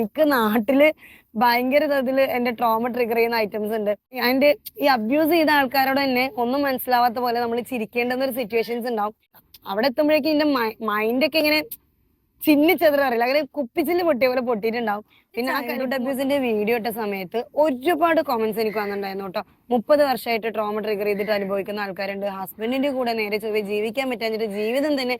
എനിക്ക് നാട്ടിൽ ഭയങ്കര ഇതിൽ എന്റെ ട്രോമ ട്രിഗർ ചെയ്യുന്ന ഐറ്റംസ് ഉണ്ട്. അതിന്റെ ഈ അബ്യൂസ് ചെയ്ത ആൾക്കാരോട് തന്നെ ഒന്നും മനസ്സിലാവാത്ത പോലെ നമ്മൾ ചിരിക്കേണ്ടുന്ന ഒരു സിറ്റുവേഷൻസ് ഉണ്ടാവും. അവിടെ എത്തുമ്പോഴേക്കും എന്റെ മൈൻഡ് ഒക്കെ ഇങ്ങനെ ചിന്നിച്ചെതറ അറിയില്ല അങ്ങനെ കുപ്പിച്ചിൽ പൊട്ടിയ പോലെ പൊട്ടിയിട്ടുണ്ടാവും. പിന്നെ ആ അബ്യൂസിന്റെ വീഡിയോ ഇട്ട സമയത്ത് ഒരുപാട് കോമന്റ്സ് എനിക്ക് വന്നിട്ടുണ്ടായിരുന്നു കേട്ടോ. മുപ്പത് വർഷമായിട്ട് ട്രോമ ട്രിഗർ ചെയ്തിട്ട് അനുഭവിക്കുന്ന ആൾക്കാരുണ്ട്. ഹസ്ബൻഡിന്റെ കൂടെ നേരെ ചൊവ്വേ ജീവിക്കാൻ പറ്റാഞ്ഞിട്ട് ജീവിതം തന്നെ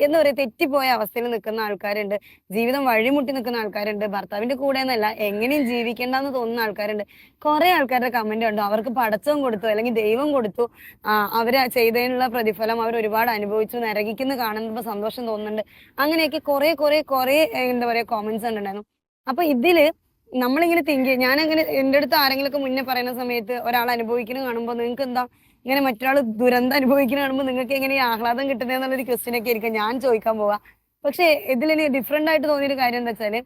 എന്താ പറയാ തെറ്റിപ്പോയ അവസ്ഥയിൽ നിൽക്കുന്ന ആൾക്കാരുണ്ട്. ജീവിതം വഴിമുട്ടി നിൽക്കുന്ന ആൾക്കാരുണ്ട്. ഭർത്താവിന്റെ കൂടെ എന്നല്ല എങ്ങനെയും ജീവിക്കേണ്ടെന്ന് തോന്നുന്ന ആൾക്കാരുണ്ട്. കുറെ ആൾക്കാരുടെ കമന്റ് ഉണ്ട്. അവർക്ക് പടച്ചവും കൊടുത്തു അല്ലെങ്കിൽ ദൈവം കൊടുത്തു. ആ, അവർ ചെയ്തതിനുള്ള പ്രതിഫലം അവർ ഒരുപാട് അനുഭവിച്ചു നരകിക്കുന്ന കാണുമ്പോൾ സന്തോഷം തോന്നുന്നുണ്ട്. അങ്ങനെയൊക്കെ കുറെ കുറെ കുറെ എന്താ പറയാ കോമന്റ്സ് ഉണ്ടായിരുന്നു അപ്പൊ ഇതിൽ നമ്മളിങ്ങനെ തിങ്ക് ഞാൻ അങ്ങനെ എന്റെ അടുത്ത് ആരെങ്കിലും ഒക്കെ മുന്നേ പറയുന്ന സമയത്ത് ഒരാൾ അനുഭവിക്കുന്ന കാണുമ്പോൾ നിങ്ങൾക്ക് എന്താ ഇങ്ങനെ മറ്റൊരാൾ ദുരന്തം അനുഭവിക്കുന്ന കാണുമ്പോൾ നിങ്ങൾക്ക് എങ്ങനെ ആഹ്ലാദം കിട്ടുന്നത് എന്നുള്ളൊരു ക്വസ്റ്റ്യൻ ഒക്കെ ആയിരിക്കും. ഞാൻ ചോദിക്കാൻ പോവാ. പക്ഷെ ഇതിൽ എനിക്ക് ഡിഫറെന്റ് ആയിട്ട് തോന്നിയൊരു കാര്യം എന്താ വെച്ചാൽ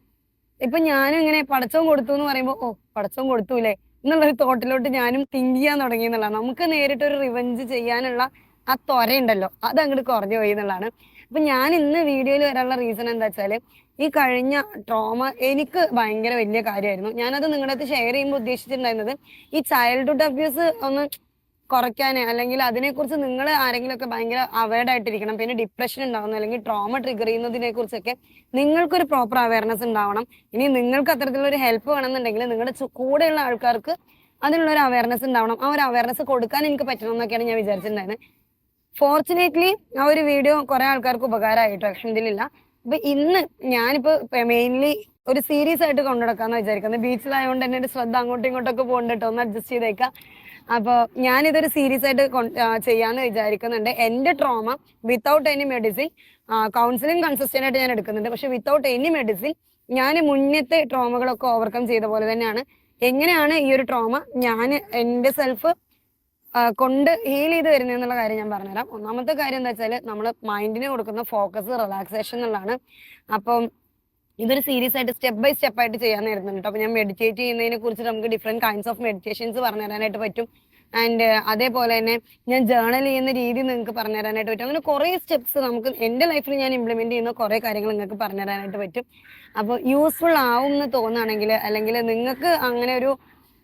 ഇപ്പൊ ഞാനും ഇങ്ങനെ പടച്ചവും കൊടുത്തു എന്ന് പറയുമ്പോൾ ഓ പടച്ചവും കൊടുത്തൂലേ എന്നുള്ളൊരു തോട്ടിലോട്ട് ഞാനും തിങ്ക് ചെയ്യാൻ തുടങ്ങി എന്നുള്ളതാണ്. നമുക്ക് നേരിട്ട് ഒരു റിവഞ്ച് ചെയ്യാനുള്ള ആ ത്വര ഉണ്ടല്ലോ അത് അങ്ങോട്ട് കുറഞ്ഞു പോയി എന്നുള്ളതാണ്. അപ്പൊ ഞാൻ ഇന്ന് വീഡിയോയിൽ വരാനുള്ള റീസൺ എന്താ വെച്ചാൽ ഈ കഴിഞ്ഞ ട്രോമ എനിക്ക് ഭയങ്കര വലിയ കാര്യമായിരുന്നു. ഞാനത് നിങ്ങളുടെ അടുത്ത് ഷെയർ ചെയ്യുമ്പോൾ ഉദ്ദേശിച്ചിട്ടുണ്ടായിരുന്നത് ഈ ചൈൽഡ്ഹുഡ് അബ്യൂസ് ഒന്ന് കുറയ്ക്കാന് അല്ലെങ്കിൽ അതിനെക്കുറിച്ച് നിങ്ങൾ ആരെങ്കിലും ഒക്കെ ഭയങ്കര അവയർഡ് ആയിട്ടിരിക്കണം പിന്നെ ഡിപ്രഷൻ ഉണ്ടാവുന്ന അല്ലെങ്കിൽ ട്രോമ ട്രിഗർ ചെയ്യുന്നതിനെ കുറിച്ചൊക്കെ നിങ്ങൾക്കൊരു പ്രോപ്പർ അവയർനെസ് ഉണ്ടാവണം. ഇനി നിങ്ങൾക്ക് അത്തരത്തിലുള്ള ഒരു ഹെൽപ്പ് വേണമെന്നുണ്ടെങ്കിൽ നിങ്ങളുടെ കൂടെയുള്ള ആൾക്കാർക്ക് അതിനുള്ള ഒരു അവയർനെസ് ഉണ്ടാവണം. ആ ഒരു അവയർനെസ് കൊടുക്കാൻ എനിക്ക് പറ്റണം എന്നൊക്കെയാണ് ഞാൻ വിചാരിച്ചിട്ടുണ്ടായിരുന്നത് ഫോർച്ചുനേറ്റ്ലി ആ ഒരു വീഡിയോ കുറെ ആൾക്കാർക്ക് ഉപകാരമായിട്ടോ അലഹമില്ല അപ്പൊ ഇന്ന് ഞാനിപ്പോ മെയിൻലി ഒരു സീരീസ് ആയിട്ട് കൊണ്ടുനടക്കാന്ന് വിചാരിക്കുന്നത് ബീച്ചിലായതുകൊണ്ട് തന്നെ എന്റെ ശ്രദ്ധ അങ്ങോട്ടും ഇങ്ങോട്ടൊക്കെ പോകണ്ടിട്ടോ ഒന്ന് അഡ്ജസ്റ്റ് ചെയ്തേക്കാം. അപ്പൊ ഞാനിതൊരു സീരീസ് ആയിട്ട് ചെയ്യാന്ന് വിചാരിക്കുന്നുണ്ട്. എന്റെ trauma without any medicine counselling consistent ആയിട്ട് ഞാൻ എടുക്കുന്നുണ്ട്. പക്ഷെ വിത്തൗട്ട് എനി മെഡിസിൻ ഞാൻ മുന്നത്തെ ട്രോമകളൊക്കെ ഓവർകം ചെയ്ത പോലെ തന്നെയാണ്. എങ്ങനെയാണ് ഈ ഒരു ട്രോമ ഞാൻ എന്റെ സെൽഫ് കൊണ്ട് ഹീൽ ചെയ്ത് വരുന്നത് എന്നുള്ള കാര്യം ഞാൻ പറഞ്ഞുതരാം. ഒന്നാമത്തെ കാര്യം എന്താ വെച്ചാൽ നമ്മൾ മൈൻഡിന് കൊടുക്കുന്ന ഫോക്കസ് റിലാക്സേഷൻ എന്നുള്ളതാണ്. അപ്പം ഇതൊരു സീരിയസ് ആയിട്ട് സ്റ്റെപ്പ് ബൈ സ്റ്റെപ്പ് ആയിട്ട് ചെയ്യാൻ നേരുന്നുണ്ട് കേട്ടോ അപ്പൊ ഞാൻ മെഡിറ്റേറ്റ് ചെയ്യുന്നതിനെ കുറിച്ച് നമുക്ക് ഡിഫറെന്റ് കൈൻഡ്സ് ഓഫ് മെഡിറ്റേഷൻസ് പറഞ്ഞു തരാനായിട്ട് പറ്റും. ആൻഡ് അതേപോലെ തന്നെ ഞാൻ ജേർണൽ ചെയ്യുന്ന രീതി നിങ്ങൾക്ക് പറഞ്ഞു തരാനായിട്ട് പറ്റും. അങ്ങനെ കുറേ സ്റ്റെപ്സ് നമുക്ക് എന്റെ ലൈഫിൽ ഞാൻ ഇംപ്ലിമെന്റ് ചെയ്യുന്ന കുറേ കാര്യങ്ങൾ നിങ്ങൾക്ക് പറഞ്ഞു തരാനായിട്ട് പറ്റും. അപ്പോൾ യൂസ്ഫുൾ ആവും എന്ന് തോന്നുകയാണെങ്കിൽ അല്ലെങ്കിൽ നിങ്ങൾക്ക് അങ്ങനെ ഒരു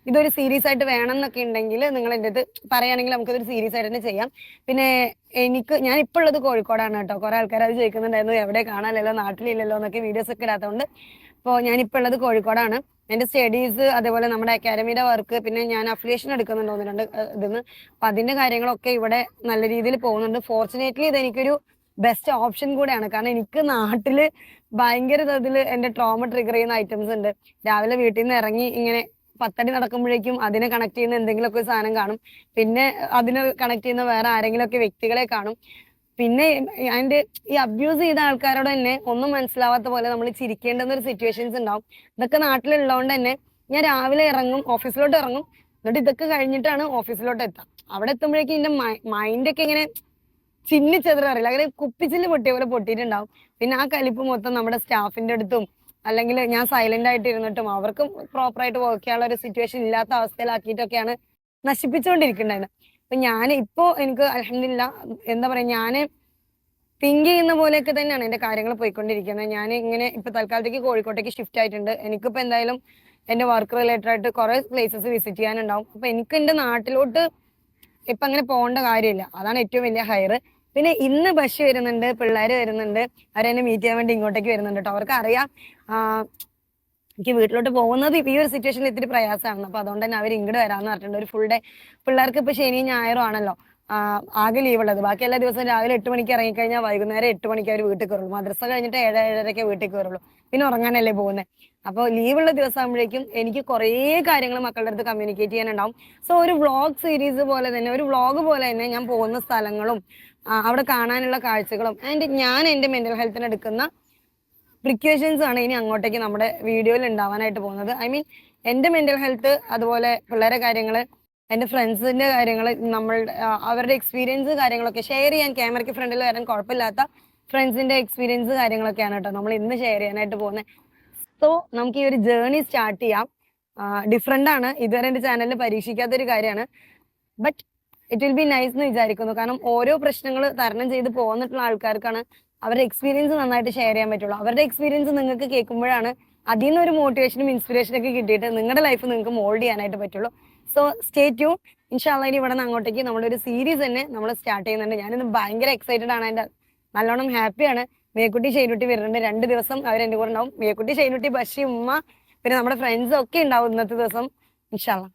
ഇതൊരു സീരീസ് ആയിട്ട് വേണം എന്നൊക്കെ ഉണ്ടെങ്കിൽ നിങ്ങൾ എന്റെ അടുത്ത് പറയുകയാണെങ്കിൽ നമുക്കിതൊരു സീരീസ് ആയിട്ട് തന്നെ ചെയ്യാം. പിന്നെ എനിക്ക് ഞാൻ ഇപ്പോൾ ഉള്ളത് കോഴിക്കോടാണ് കേട്ടോ. കുറെ ആൾക്കാർ അത് ചോദിക്കുന്നുണ്ടായിരുന്നു എവിടെ കാണാനല്ലോ നാട്ടിലില്ലല്ലോ എന്നൊക്കെ വീഡിയോസ് ഒക്കെ ഇടാത്തതുകൊണ്ട് അപ്പോൾ ഞാൻ ഇപ്പോൾ ഉള്ളത് കോഴിക്കോടാണ്. എന്റെ സ്റ്റഡീസ് അതേപോലെ നമ്മുടെ അക്കാഡമിയുടെ വർക്ക് പിന്നെ ഞാൻ അഫിലിയേഷൻ എടുക്കുന്നുണ്ട് ഒന്ന് രണ്ട് ഇതിന്ന്. അപ്പൊ അതിന്റെ കാര്യങ്ങളൊക്കെ ഇവിടെ നല്ല രീതിയിൽ പോകുന്നുണ്ട്. ഫോർച്ചുനേറ്റ്ലി ഇത് എനിക്കൊരു ബെസ്റ്റ് ഓപ്ഷൻ കൂടെയാണ്. കാരണം എനിക്ക് നാട്ടിൽ ഭയങ്കര ഇതിൽ എന്റെ ട്രോമ ട്രിഗർ ചെയ്യുന്ന ഐറ്റംസ് ഉണ്ട്. രാവിലെ വീട്ടിൽ നിന്ന് ഇറങ്ങി ഇങ്ങനെ പത്തടി നടക്കുമ്പോഴേക്കും അതിനെ കണക്ട് ചെയ്യുന്ന എന്തെങ്കിലുമൊക്കെ സാധനം കാണും. പിന്നെ അതിനെ കണക്ട് ചെയ്യുന്ന വേറെ ആരെങ്കിലുമൊക്കെ വ്യക്തികളെ കാണും. പിന്നെ അതിന്റെ ഈ അബ്യൂസ് ചെയ്ത ആൾക്കാരോട് തന്നെ ഒന്നും മനസ്സിലാവാത്ത പോലെ നമ്മൾ ചിരിക്കേണ്ടുന്ന ഒരു സിറ്റുവേഷൻസ് ഉണ്ടാവും. ഇതൊക്കെ നാട്ടിലുള്ളതുകൊണ്ട് തന്നെ ഞാൻ രാവിലെ ഇറങ്ങും ഓഫീസിലോട്ട് ഇറങ്ങും. എന്നിട്ട് ഇതൊക്കെ കഴിഞ്ഞിട്ടാണ് ഓഫീസിലോട്ട് എത്താം. അവിടെ എത്തുമ്പോഴേക്കും എന്റെ മൈൻഡൊക്കെ ഇങ്ങനെ ചിന്നിച്ചതറിയില്ല അങ്ങനെ കുപ്പിച്ചിൽ പൊട്ടിയ പോലെ പൊട്ടിയിട്ടുണ്ടാവും. പിന്നെ ആ കലിപ്പ് മൊത്തം നമ്മുടെ സ്റ്റാഫിന്റെ അടുത്തും അല്ലെങ്കിൽ ഞാൻ സൈലന്റ് ആയിട്ട് ഇരുന്നിട്ടും അവർക്കും പ്രോപ്പർ ആയിട്ട് വർക്ക് ചെയ്യാനുള്ള ഒരു സിറ്റുവേഷൻ ഇല്ലാത്ത അവസ്ഥയിലാക്കിയിട്ടൊക്കെയാണ് നശിപ്പിച്ചുകൊണ്ടിരിക്കുന്നുണ്ടായിരുന്നത് അപ്പൊ ഞാൻ ഇപ്പോ എനിക്ക് അലഹമില്ല എന്താ പറയാ ഞാൻ തിങ്ക് ചെയ്യുന്ന പോലെയൊക്കെ തന്നെയാണ് എന്റെ കാര്യങ്ങൾ പോയിക്കൊണ്ടിരിക്കുന്നത്. ഞാൻ ഇങ്ങനെ ഇപ്പൊ തൽക്കാലത്തേക്ക് കോഴിക്കോട്ടേക്ക് ഷിഫ്റ്റ് ആയിട്ടുണ്ട്. എനിക്കിപ്പോ എന്തായാലും എന്റെ വർക്ക് റിലേറ്റഡ് ആയിട്ട് കുറെ പ്ലേസസ് വിസിറ്റ് ചെയ്യാനുണ്ടാവും. അപ്പൊ എനിക്ക് എന്റെ നാട്ടിലോട്ട് ഇപ്പൊ അങ്ങനെ പോകേണ്ട കാര്യമില്ല. അതാണ് ഏറ്റവും വലിയ ഹയർ പിന്നെ ഇന്ന് ബസ് വരുന്നുണ്ട് പിള്ളേർ വരുന്നുണ്ട്. അവരെന്നെ മീറ്റ് ചെയ്യാൻ വേണ്ടി ഇങ്ങോട്ടേക്ക് വരുന്നുണ്ട് കേട്ടോ. അവർക്ക് അറിയാം എനിക്ക് വീട്ടിലോട്ട് പോകുന്നത് ഈ ഒരു സിറ്റുവേഷനിൽ ഇത്തിരി പ്രയാസമാണ്. അപ്പൊ അതുകൊണ്ട് തന്നെ അവർ ഇങ്ങോട്ട് വരാന്ന് പറഞ്ഞിട്ടുണ്ട്. ഒരു ഫുൾ ഡേ പിള്ളേർക്ക് ഇപ്പൊ ശനിയും ഞായറും ആണല്ലോ. ആകെ ലീവുള്ളത് ബാക്കി എല്ലാ ദിവസവും രാവിലെ എട്ട് മണിക്ക് ഇറങ്ങിക്കഴിഞ്ഞാൽ വൈകുന്നേരം എട്ട് മണിക്ക് അവർ വീട്ടിൽ കയറുള്ളൂ. മദ്രസ കഴിഞ്ഞിട്ട് ഏഴ് ഏഴരയ്ക്ക് വീട്ടിൽ കയറുള്ളൂ. പിന്നെ ഉറങ്ങാനല്ലേ പോകുന്നത് അപ്പോൾ ലീവുള്ള ദിവസം ആകുമ്പോഴേക്കും എനിക്ക് കുറേ കാര്യങ്ങൾ മക്കളുടെ അടുത്ത് കമ്മ്യൂണിക്കേറ്റ് ചെയ്യാനുണ്ടാവും. സോ ഒരു വ്ളോഗ് സീരീസ് പോലെ തന്നെ ഒരു വ്ളോഗ് പോലെ തന്നെ ഞാൻ പോകുന്ന സ്ഥലങ്ങളും അവിടെ കാണാനുള്ള കാഴ്ചകളും. ആൻഡ് ഞാൻ എന്റെ മെന്റൽ ഹെൽത്തിന് എടുക്കുന്ന പ്രിക്വേഷൻസ് ആണ് ഇനി അങ്ങോട്ടേക്ക് നമ്മുടെ വീഡിയോയിൽ ഉണ്ടാവാനായിട്ട് പോകുന്നത്. ഐ മീൻ എന്റെ മെന്റൽ ഹെൽത്ത് അതുപോലെ പിള്ളേരെ കാര്യങ്ങൾ എന്റെ ഫ്രണ്ട്സിന്റെ കാര്യങ്ങൾ നമ്മൾ അവരുടെ എക്സ്പീരിയൻസ് കാര്യങ്ങളൊക്കെ ഷെയർ ചെയ്യാൻ ക്യാമറയ്ക്ക് ഫ്രണ്ടിൽ വരാൻ കുഴപ്പമില്ലാത്ത ഫ്രണ്ട്സിന്റെ എക്സ്പീരിയൻസ് കാര്യങ്ങളൊക്കെയാണ് കേട്ടോ നമ്മൾ ഇന്ന് ഷെയർ ചെയ്യാനായിട്ട് പോകുന്നത് സോ നമുക്ക് ഈ ഒരു ജേർണി സ്റ്റാർട്ട് ചെയ്യാം. ഡിഫറെന്റ് ആണ്. ഇതുവരെ എന്റെ ചാനലിൽ പരീക്ഷിക്കാത്തൊരു കാര്യമാണ്. But it will be nice എന്ന് വിചാരിക്കുന്നു. കാരണം ഓരോ പ്രശ്നങ്ങൾ തരണം ചെയ്ത് പോന്നിട്ടുള്ള ആൾക്കാർക്കാണ് അവരുടെ എക്സ്പീരിയൻസ് നന്നായിട്ട് ഷെയർ ചെയ്യാൻ പറ്റുള്ളൂ. അവരുടെ എക്സ്പീരിയൻസ് നിങ്ങൾക്ക് കേൾക്കുമ്പോഴാണ് അതിൽ നിന്ന് ഒരു മോട്ടിവേഷനും ഇൻസ്പിറേഷനും ഒക്കെ കിട്ടിയിട്ട് നിങ്ങളുടെ ലൈഫ് നിങ്ങൾക്ക് മോൾഡ് ചെയ്യാനായിട്ട് പറ്റുള്ളൂ. സോ സ്റ്റേ ട്യൂൺ ഇൻഷാല്ല ഇനി ഇവിടെ നിന്ന് അങ്ങോട്ടേക്ക് നമ്മളൊരു സീരീസ് തന്നെ നമ്മൾ സ്റ്റാർട്ട് ചെയ്യുന്നുണ്ട്. ഞാനിന്ന് ഭയങ്കര എക്സൈറ്റഡ് ആണ്. എന്റെ നല്ലോണം ഹാപ്പിയാണ് മേക്കുട്ടി ഷെയ്നുട്ടി വരുന്നുണ്ട്. രണ്ട് ദിവസം അവർ എന്റെ കൂടെ ഉണ്ടാവും. മേക്കുട്ടി ഷെയ്നുട്ടി ബഷി ഉമ്മ പിന്നെ നമ്മുടെ ഫ്രണ്ട്സ് ഒക്കെ ഉണ്ടാവും ഇന്നത്തെ ദിവസം. ഇൻഷാല്ല